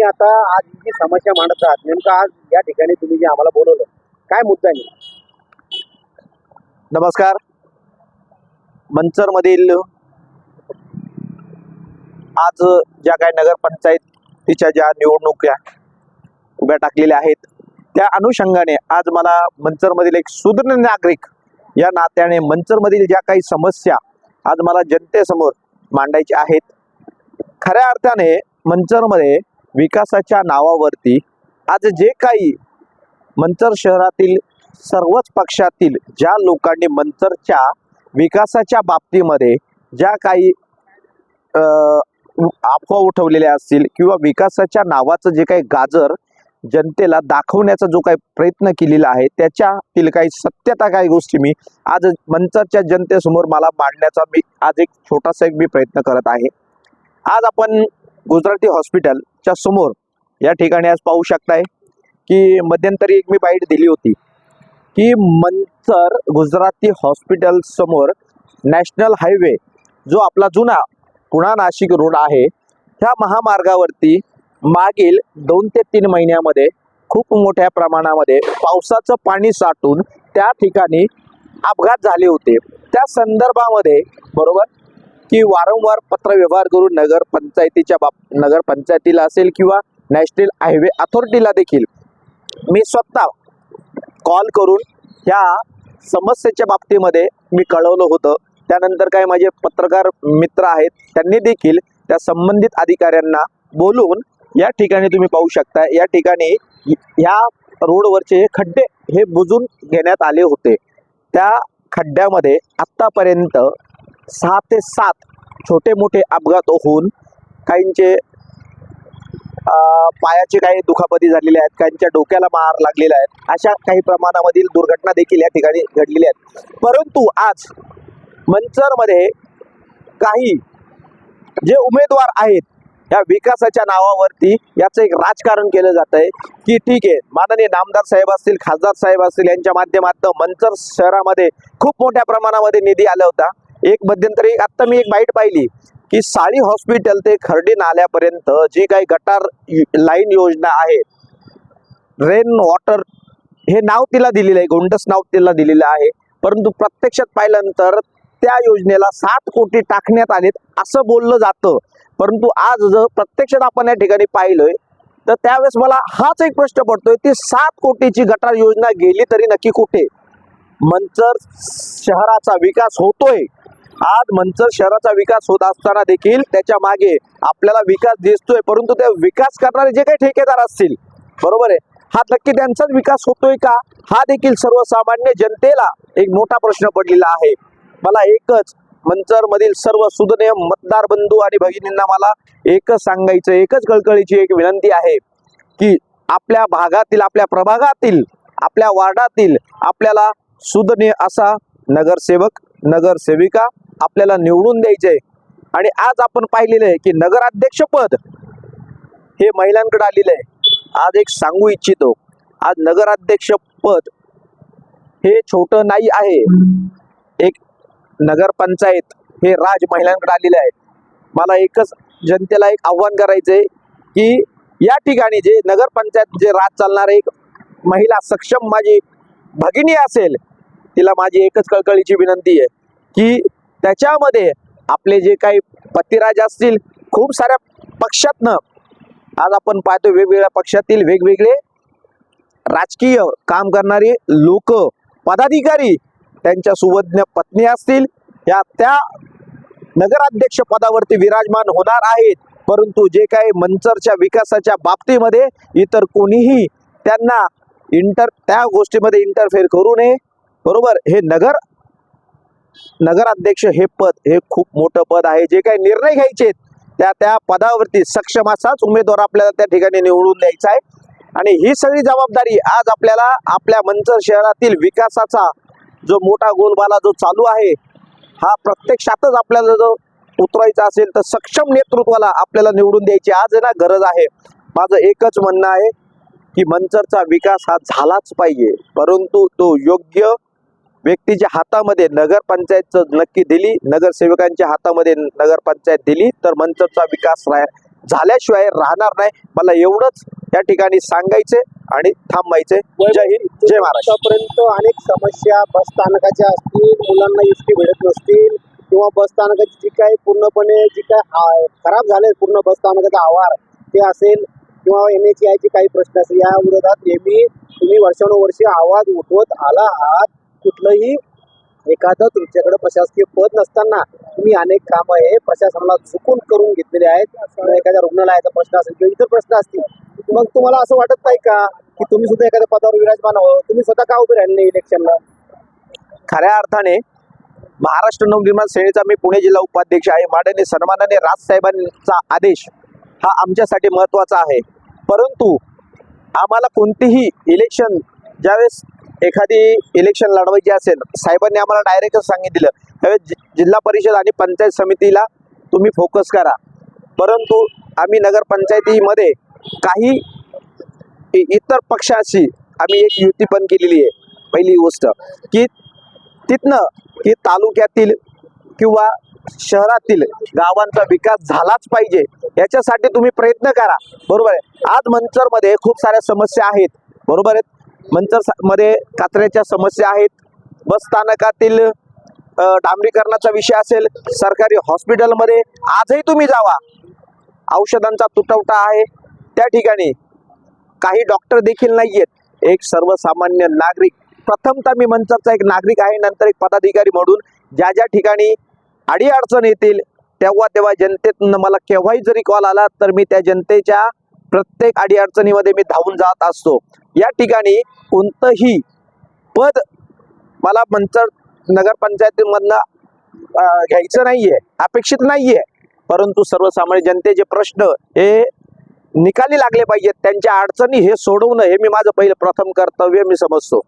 तुम्ही आता आज जी समस्या मांडत आहात. नेमकं आज या ठिकाणी तुम्ही जे आम्हाला बोलवलं काय मुद्दा आहे? नमस्कार. मंचरमधील आज ज्या काही नगरपंचायतीच्या ज्या निवडणुका उभ्या टाकलेल्या आहेत त्या अनुषंगाने आज मला मंचरमधील एक सुदृढ नागरिक या नात्याने मंचरमधील ज्या काही समस्या आज मला जनतेसमोर मांडायच्या आहेत. खऱ्या अर्थाने मंचरमध्ये विकासाच्या नावावरती आज जे काही मंचर शहरातील सर्वच पक्षातील ज्या लोकांनी मंचरच्या विकासाच्या बाबतीमध्ये ज्या काही अफवा उठवलेल्या असतील किंवा विकासाच्या नावाचं जे काही गाजर जनतेला दाखवण्याचा जो काही प्रयत्न केलेला आहे त्याच्यातील काही सत्यता काही गोष्टी मी आज मंचरच्या जनतेसमोर मला मांडण्याचा मी आज एक छोटासा एक मी प्रयत्न करत आहे. आज आपण गुजराती हॉस्पिटलच्या समोर या ठिकाणी आज पाहू शकताय की मध्यंतरी एक मी बाईट दिली होती की मंचर गुजराती हॉस्पिटल समोर नॅशनल हायवे जो आपला जुना पुणा नाशिक रोड आहे त्या महामार्गावरती मागील दोन ते तीन महिन्यामध्ये खूप मोठ्या प्रमाणामध्ये पावसाचं पाणी साठून त्या ठिकाणी अपघात झाले होते. त्या संदर्भामध्ये बरोबर की वारंवार पत्रव्यवहार करून नगर पंचायतीच्या बाब नगर पंचायतीला असेल किंवा नॅशनल हायवे अथॉरिटीला देखील मी स्वतः कॉल करून ह्या समस्येच्या बाबतीमध्ये मी कळवलं होतं. त्यानंतर काय माझे पत्रकार मित्र आहेत त्यांनी देखील त्या संबंधित अधिकाऱ्यांना बोलून या ठिकाणी तुम्ही पाहू शकता या ठिकाणी ह्या रोडवरचे खड्डे हे बुजून घेण्यात आले होते. त्या खड्ड्यामध्ये आत्तापर्यंत सहा ते सात छोटे मोठे अपघात होऊन काहींचे पायाचे काही दुखापती झालेले आहेत काहींच्या डोक्याला मार लागलेला आहेत अशा काही प्रमाणामधील दुर्घटना देखील या ठिकाणी घडलेल्या आहेत. परंतु आज मंचरमध्ये काही जे उमेदवार आहेत या विकासाच्या नावावरती याचं एक राजकारण केलं जात आहे की ठीक आहे माननीय नामदार साहेब असतील खासदार साहेब असतील यांच्या माध्यमातून मंचर शहरामध्ये खूप मोठ्या प्रमाणामध्ये निधी आला होता. एक मध्यंतरी आता मी एक बाईट पाहिली की साळी हॉस्पिटल ते खर्डी नाल्यापर्यंत जी काही गटार लाईन योजना आहे रेन वॉटर हे नाव तिला दिलेलं आहे गोंडस नाव तिला दिलेलं आहे. परंतु प्रत्यक्षात पाहिल्यानंतर त्या योजनेला सात कोटी टाकण्यात आलेत असं बोललं जातं. परंतु आज जर प्रत्यक्षात आपण या ठिकाणी पाहिलंय तर त्यावेळेस मला हाच एक प्रश्न पडतोय ती सात कोटीची गटार योजना गेली तरी नक्की कुठे? मंचर शहराचा विकास होतोय. आज मंचर शहराचा विकास होत असताना देखील त्याच्यामागे आपल्याला विकास दिसतोय परंतु त्या विकास करणारे जे काही ठेकेदार असतील बरोबर आहे? हा नक्की त्यांचाच विकास होतोय का? हा देखील सर्वसामान्य जनतेला एक मोठा प्रश्न पडलेला आहे. मला एकच मंचर मधील सर्व सुदनेय मतदार बंधू आणि भगिनींना मला एकच सांगायचं एकच कळकळीची एक विनंती आहे की आपल्या भागातील आपल्या प्रभागातील आपल्या वार्डातील आपल्याला सुदनीय असा नगरसेवक नगरसेविका आपल्याला निवडून द्यायचे. आणि आज आपण पाहिलेलं आहे की नगराध्यक्षपद हे महिलांकडे आलेलं आहे. आज एक सांगू इच्छितो. आज नगराध्यक्षपद हे छोटं नाही आहे. एक नगरपंचायत हे राज महिलांकडे आलेले आहे. मला एकच जनतेला एक आव्हान करायचंय की या ठिकाणी जे नगरपंचायत जे राज चालणारे एक महिला सक्षम माझी भगिनी असेल तिला माझी एकच कळकळीची विनंती आहे की त्याच्यामध्ये आपले जे काही पतिराज असतील खूप साऱ्या पक्षातनं आज आपण पाहतो वेगवेगळ्या पक्षातील वेगवेगळे राजकीय काम करणारे लोक पदाधिकारी त्यांच्या सुवज्ञ पत्नी असतील या त्या नगराध्यक्ष पदावरती विराजमान होणार आहेत. परंतु जे काही मंचरच्या विकासाच्या बाबतीमध्ये इतर कोणीही त्यांना इंटर त्या गोष्टीमध्ये इंटरफेअर करू नये. बरोबर? हे नगर नगराध्यक्ष हे पद हे खूप मोठं पद आहे. जे काही निर्णय घ्यायचे त्या त्या पदावरती सक्षम असाच उमेदवार आपल्याला त्या ठिकाणी निवडून द्यायचा आहे. आणि ही सगळी जबाबदारी आज आपल्याला आपल्या मंचर शहरातील विकासाचा जो मोठा गोलबाला जो चालू आहे हा प्रत्यक्षातच आपल्याला जो उतरायचा असेल तर सक्षम नेतृत्वाला आपल्याला निवडून द्यायची आज ना गरज आहे. माझं एकच म्हणणं आहे की मंचरचा विकास हा झालाच पाहिजे. परंतु तो योग्य व्यक्तीच्या हातामध्ये नगरपंचायतचं नक्की दिली नगरसेवकांच्या हातामध्ये नगरपंचायत दिली तर मंचरचा विकास झाल्याशिवाय राहणार नाही. मला एवढंच या ठिकाणी सांगायचे आणि थांबायचे जय हिंद जय महाराष्ट्र. आतापर्यंत अनेक समस्या बस स्थानकाच्या असतील मुलांना एसटी भेटत नसतील किंवा बस स्थानकाची जी काही पूर्णपणे जी काय खराब झाले पूर्ण बस स्थानकाचा आवार ते असेल किंवा एन एच चे काही प्रश्न असतील या विरोधात नेहमी तुम्ही वर्षानुवर्षे आवाज उठवत आला आहात. कुठलंही एखादं तुमच्याकडे प्रशासकीय पद नसताना तुम्ही अनेक कामं हे प्रशासनाला चुकून करून घेतलेले आहेत. एखाद्या रुग्णालयाचा प्रश्न असेल किंवा इतर प्रश्न असतील मग तुम्हाला असं वाटत नाही का की तुम्ही सुद्धा एखाद्या पदावर विराजमान व्हावं तुम्ही स्वतः का उभे राहिले इलेक्शनला? खऱ्या अर्थाने महाराष्ट्र नवनिर्माण सेनेचा मी पुणे जिल्हा उपाध्यक्ष आहे. माननीय सन्मानाने राजसाहेबांचा आदेश हा आमच्यासाठी महत्त्वाचा आहे. परंतु आम्हाला कोणतीही इलेक्शन ज्यावेळेस एखादी इलेक्शन लढवायची असेल साहेबांनी आम्हाला डायरेक्टच सांगितलं. त्यावेळेस जि- जिल्हा परिषद आणि पंचायत समितीला तुम्ही फोकस करा. परंतु आम्ही नगरपंचायतीमध्ये काही इतर पक्षाशी आम्ही एक युती पण केलेली आहे. पहिली गोष्ट की तिथनं की तालुक्यातील किंवा शहरातील गावांचा विकास झालाच पाहिजे याच्यासाठी तुम्ही प्रयत्न करा. बरोबर आहे? आज मंचरमध्ये खूप साऱ्या समस्या आहेत. बरोबर आहेत मंचर सा- मध्ये समस्या आहेत. बस स्थानकातील डांबरीकरणाचा विषय असेल सरकारी हॉस्पिटलमध्ये आजही तुम्ही जावा. औषधांचा तुटवडा आहे. त्या ठिकाणी काही डॉक्टर देखील नाही आहेत एक सर्वसामान्य नागरिक. प्रथमतः मी मंचरचा एक नागरिक आहे नंतर एक पदाधिकारी म्हणून ज्या ज्या ठिकाणी अडीअडचण येतील तेव्हा तेव्हा जनतेतून मला केव्हाही जरी कॉल आला तर मी त्या जनतेच्या प्रत्येक अडीअडचणीमध्ये मी धावून जात असतो. या ठिकाणी कोणतंही पद मला मंचर नगरपंचायतीमधनं अं, घ्यायचं नाहीये अपेक्षित नाहीये. परंतु सर्वसामान्य जनतेचे प्रश्न हे निकाली लागले पाहिजेत. त्यांच्या अडचणी हे सोडवणं हे मी माझं पहिलं प्रथम कर्तव्य मी समजतो.